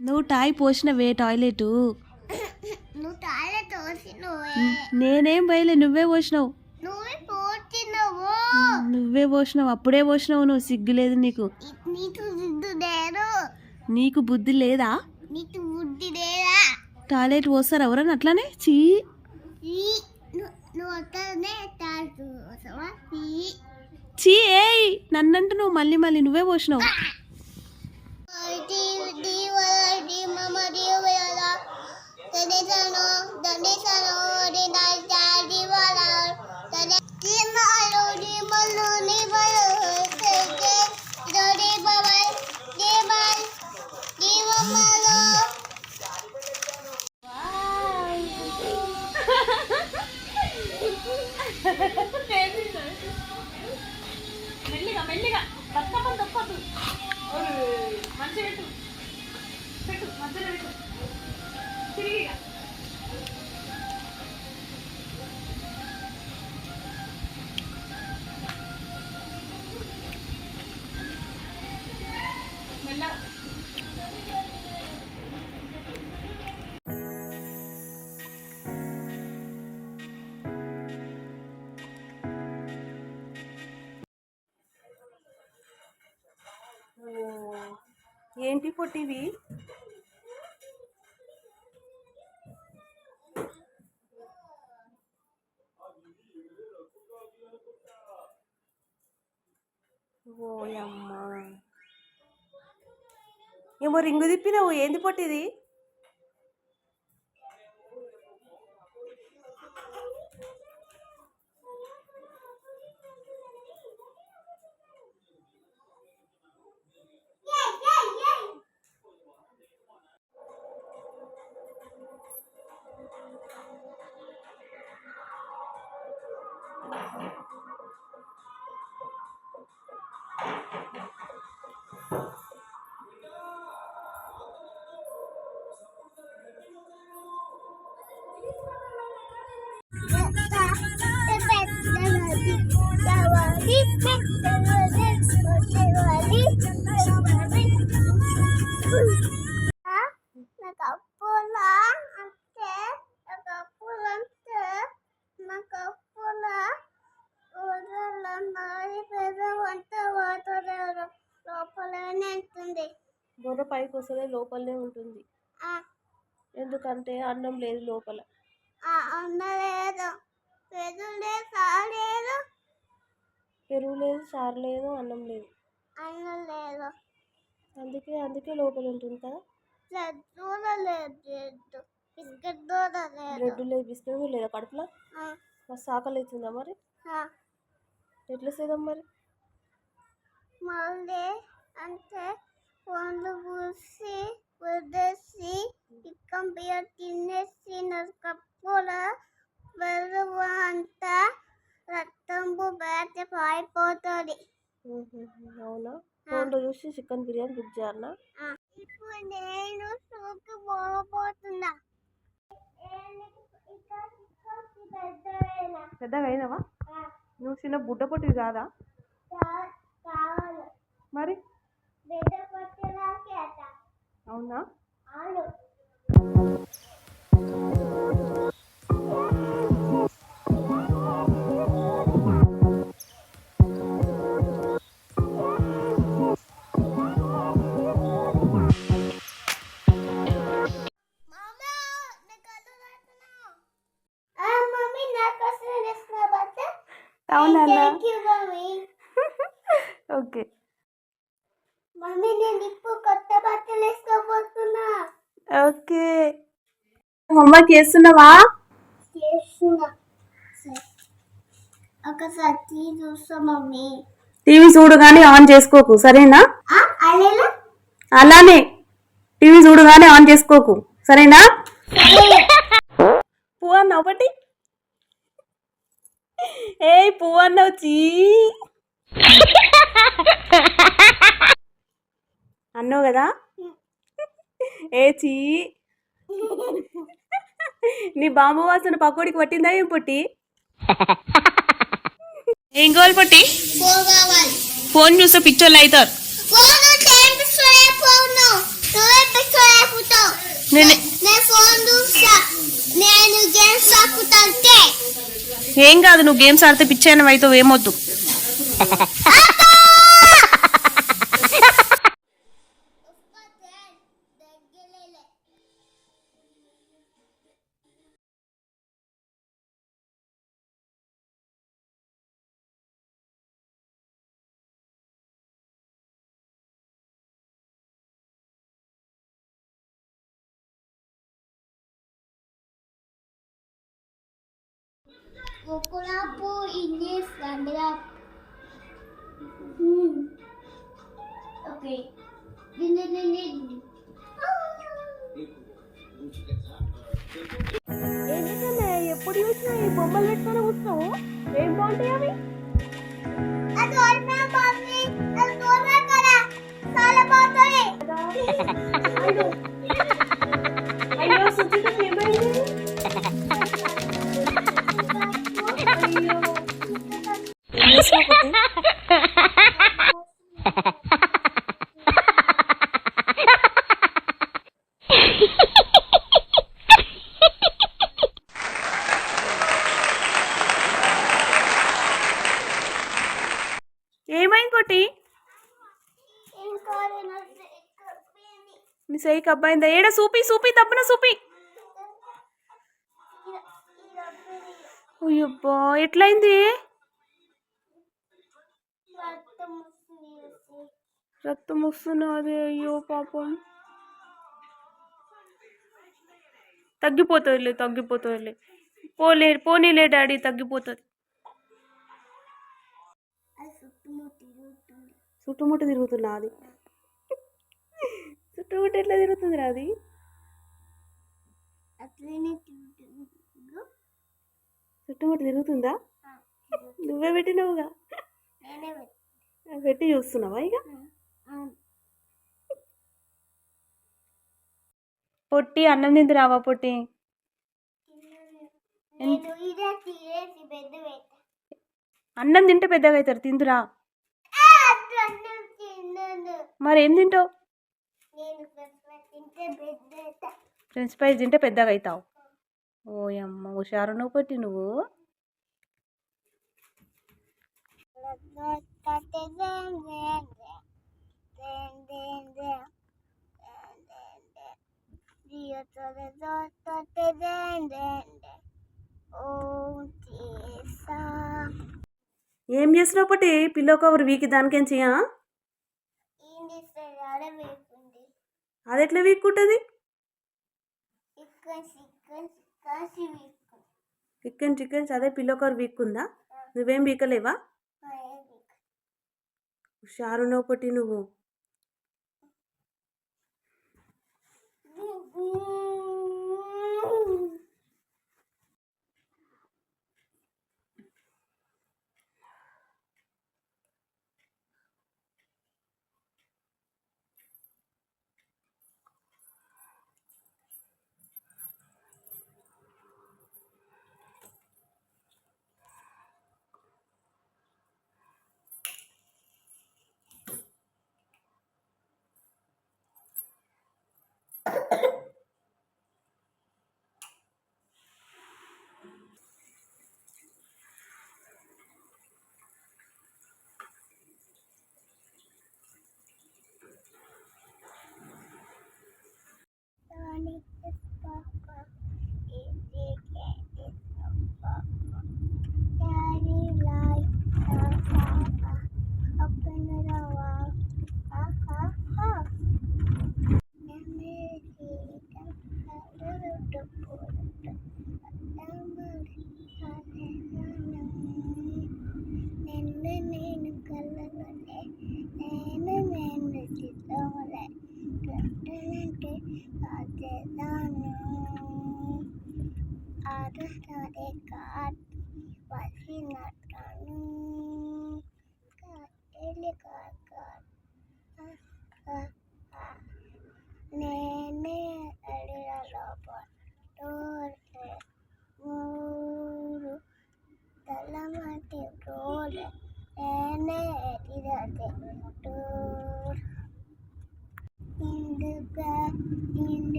నువ్వు toy పోసినవే toilet. నేనేం పోయలే నువ్వే పోసినావు. నువ్వే పోసినవు. అప్పుడే పోసినావు నువ్వు సిగ్గులేదు నీకు. నీకు లేదు. నీకు బుద్ధి లేదా? నీకు బుద్ధి లేదా. టాయిలెట్ పోస్తారు ఎవరన్నా అట్లానే? చీ. చీ. ఏయ్. నన్నంటే నువ్వు మళ్ళీ మళ్ళీ నువ్వే పోసినావు. డి మెల్లిగా మెల్లిగా. బతుకమ్మ తప్పదు. మంచి పెట్టు. ఏంటి పొట్టివి? ఓయమ్మా. ఏమో రింగు తిప్పినావు ఏంది పొట్టిది? బుర్ర పైకి వస్తే లోపలనే ఉంటుంది. ఎందుకంటే అన్నం లేదు లోపల. ఆ, అందలేదు పెద్దలే కాలేదు. పెరుగు లేదు చారు లేదు అన్నం లేదు. అన్నం లేదు. అందుకే అందుకే లోపల ఉంటుంది కదా. బిస్కెట్ బ్రెడ్ లేదు బిస్కెట్ కూడా లేదా కడుపులో? మస్తు ఆకలి అవుతుందా మరి. ఎట్లా చేద్దాం మరి? మళ్ళీ అంటే పండ్లు పూసి వదిలేసి చిక్కం బియ్యం తినేసి నాకు కప్పుల బరువు చూసి చికెన్ బిర్యానీ బుక్ చేయాలనా ఆ, ఇప్పుడు నేను పెద్దగా అయినావా నువ్వు చిన్న బుడ్డ పొట్టివి కాదా? కావాలి. మరి? అవును? మమ్మీ ఓకే మమ్మీ నేను ఇప్పుడు కొత్త బట్టలు వేసుకోబోతున్నా. ఓకే హోంవర్క్ చేస్తున్నావా? చేస్తున్నా. సరే. ఒకసారి తీసి చూస్తా మమ్మీ. టీవీ చూడు కానీ ఆన్ చేసుకోకు సరేనా? అలానే టీవీ చూడు కానీ ఆన్ చేసుకోకు సరేనా? పువ్వు అన్నావు ఒకటి. ఏ పువ్వు అన్నావు చీ. అన్నావు కదా? ఏ చీ. నీ బాంబు వాసన పకోడికి పట్టిందా ఏం పొట్టి? ఏం కావాలి పొట్టి? ఫోన్ చూస్తే పిచ్చోళ్ళు అవుతారు. నేను నేను ఫోన్ చూస్తా నేను గేమ్స్ ఆకుతుంటే ఏం కాదు నువ్వు గేమ్స్ ఆడితే పిచ్చైన అవుతావు ఏమొద్దు. కుకులాపు ఇంగ్లీష్ వండరా ఓకే నిన్ను నిన్ను ఎప్పుడు చూసినా ఈ బొమ్మలు పెట్టుకొని కూర్చున్నావు ఏం బాగుంటాయి అవి అది ఓల్మే మమ్మీ అది ఓల్మే కదా చాలా బాగుంటుంది ఏమైంది పొట్టి ఇంకా నీ సైకి అబ్బాయిందా? ఏడ సూపి సూపి తప్పున సూపి. అయ్యబ్బా ఎట్లయింది? రక్తం వస్తున్నది అయ్యో పాపం. తగ్గిపోతుందిలే తగ్గిపోతుందిలే. పోలే పోనీలే డాడీ తగ్గిపోతుంది. చుట్టుముట్టు తిరుగుతున్నా అది? చుట్టుముట్టు ఎట్లా తిరుగుతుంది అది? చుట్టుముట్టు తిరుగుతుందా? నువ్వే పెట్టినావుగా? పెట్టి చూస్తున్నావా ఇక? పొట్టి అన్నం తింది రావా పొట్టి. అన్నం తింటే పెద్దగా అవుతారు తిందురా మరి ఏం తింటావు? ఫ్రెంచ్ ఫ్రైస్ తింటే పెద్దగా అవుతావు ఓ అమ్మ హుషారు నువ్వు పొట్టి నువ్వు. ఏం చేసినావు పొట్టి పిల్లో కవర్ వీకి దానికేం చెయ్యా? అది ఎట్లా వీక్కుంటుంది చికెన్ చికెన్స్ అదే పిల్లో కవర్ వీక్కుందా? నువ్వేం వీకలేవా? హుషారు నువ్వు పొట్టి నువ్వు.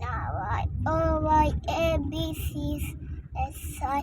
Now I O Y A B C S I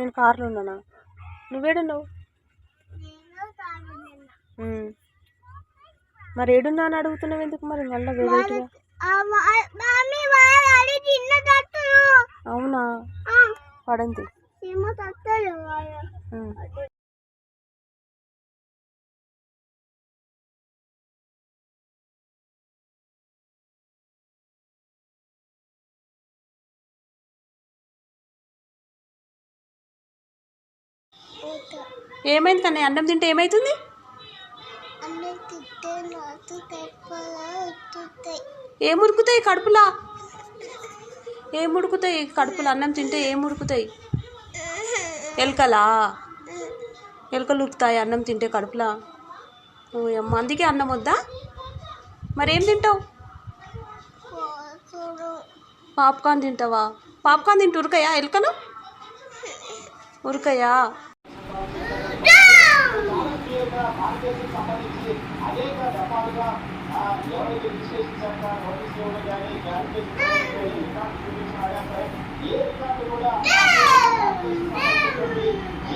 నేను కార్లో ఉన్నానా? నువ్వేడున్నావు. మరి ఏడున్నా అని అడుగుతున్నావు ఎందుకు మరి? మళ్ళీ వెరైటీగా అవునా? పడంతి. ఏమైంది కానీ అన్నం తింటే ఏమైతుంది? అన్నీ తిట్టే నాకు తెప్పలా వస్తుంటాయి ఏం ఉరుకుతాయి కడుపులా? ఏం ఉడుకుతాయి కడుపులో? అన్నం తింటే ఏం ఉరుకుతాయి ఎలకలా? ఎలకలు ఉరుకుతాయి అన్నం తింటే కడుపులా? అమ్మ అందుకే అన్నం వద్దా? మరేం తింటావు? పాప్కార్న్ తింటావా? పాప్కార్న్ తింటే ఉరకయా? ఎలకలు? ఉరకయా? కాలేజీకి సంబంధించి అనేక రకాలుగా ఎవరైతే రిజిస్ట్రేషన్ సెంటర్ నోటీస్ ఇవ్వడం కానీ ఏ రికార్డు కూడా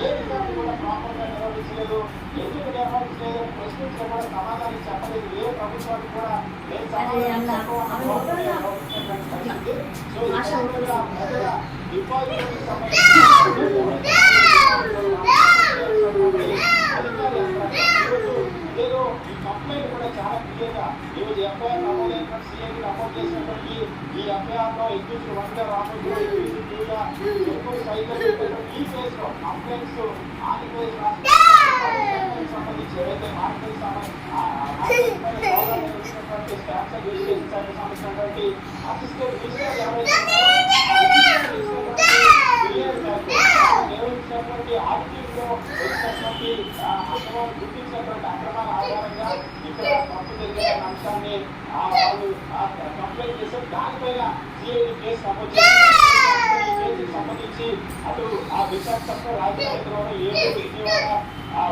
ఏ రికార్డు కూడా ప్రాపర్గా నిర్వహించలేదు ఎందుకు నిర్వహించలేదు ప్రశ్నించిన కూడా సమాధానం చెప్పలేదు ఏ ప్రభుత్వానికి కూడా నేను సమాధానం సో డిపాజిట్ ఈ కంప్లైంట్ కూడా చాలా క్లియర్గా ఈరోజు ఎఫ్ఐఆర్ నమోదైన సీఎంకి నమోదు ఈ ఎఫ్ఐఆర్లో ఎగ్జిస్ట్ వన్గా ఎక్కువ సైకిల్ ఈ కేసులో కంప్లైంట్స్ ఆంధ్రప్రదేశ్ సంబంధించి ఏవైతే మార్కెట్ స్టాంప్స్ అసిస్టెంట్ మినిస్టర్ ఎవరైతే నిర్వహించినటువంటి ఆడిటింగ్లో వచ్చినటువంటి అక్రమం గుర్తించినటువంటి అక్రమాల ఆధారంగా ఇక్కడ తప్పు జరిగిన అంశాన్ని ఆ వాళ్ళు ఆ కంప్లైంట్ చేశారు దానిపైన సిఐడి కేసు నమోదు చేశారు ఈ కేసుకు సంబంధించి అటు ఆ విశాఖపట్నం రాజధానిలోని ఏలూరు విజయవాడ ఆ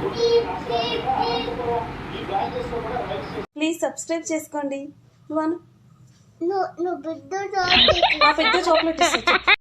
గుంటూరు నర్సరావుపేట అనంతపురం ఈ బ్రాంచెస్లో కూడా రైట్స్ ప్లీజ్ సబ్స్క్రైబ్ చేసుకోండి నువ్వు నువ్వు పెద్ద చాక్లెట్ ఇస్తా